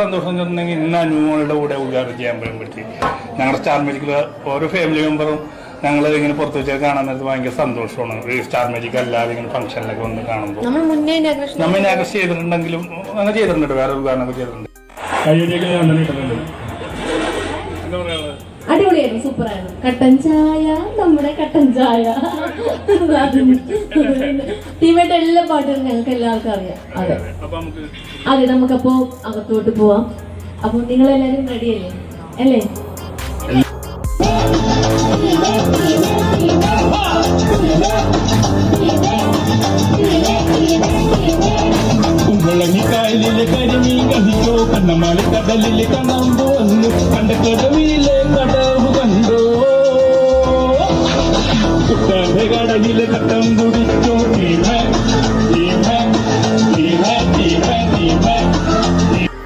സന്തോഷം തന്നെങ്കിൽ ഇന്ന് അനുഭവങ്ങളുടെ കൂടെ ഉദ്ഘാടനം ചെയ്യാൻ പറ്റി ഞങ്ങളുടെ സ്റ്റാർ മാജിക്കിൽ ഓരോ ഫാമിലി മെമ്പറും ഞങ്ങൾ ഇങ്ങനെ പുറത്ത് വെച്ചാൽ കാണാൻ നേരത്ത് ഭയങ്കര സന്തോഷമാണ്. ഈ സ്റ്റാർ മാജിക് അല്ലാതെ ഇങ്ങനെ ഫംഗ്ഷനിലൊക്കെ വന്ന് കാണുമ്പോൾ. നമ്മൾ മുന്നേ ഇനാഗ്രേഷൻ നമ്മ ഇനി ആകർഷ് ചെയ്തിട്ടുണ്ടെങ്കിലും അങ്ങനെ ചെയ്തിട്ടുണ്ട്. വേറെ ഉദ്ഘാടനമൊക്കെ ചെയ്തിട്ടുണ്ട്. അടിപൊളിയായിരുന്നു സൂപ്പറായിരുന്നു. കട്ടൻ ചായ നമ്മുടെ കട്ടൻ ചായ. ടീമായിട്ട് എല്ലാ പാട്ടുകളും ഞങ്ങൾക്ക് എല്ലാവർക്കും അറിയാം. അതെ. അതെ നമുക്കപ്പോ അകത്തോട്ട് പോവാം. അപ്പൊ നിങ്ങൾ എല്ലാരും റെഡിയല്ലേ അല്ലേ? കുമ്പളങ്ങിക്കായലിലെ കരിമീൻ കഹിക്കോ കണ്ണമാളി കടലിലെ കണ്ണാമ്പോ വന്നു. கடலில் கட்டம் குடித்தோம்.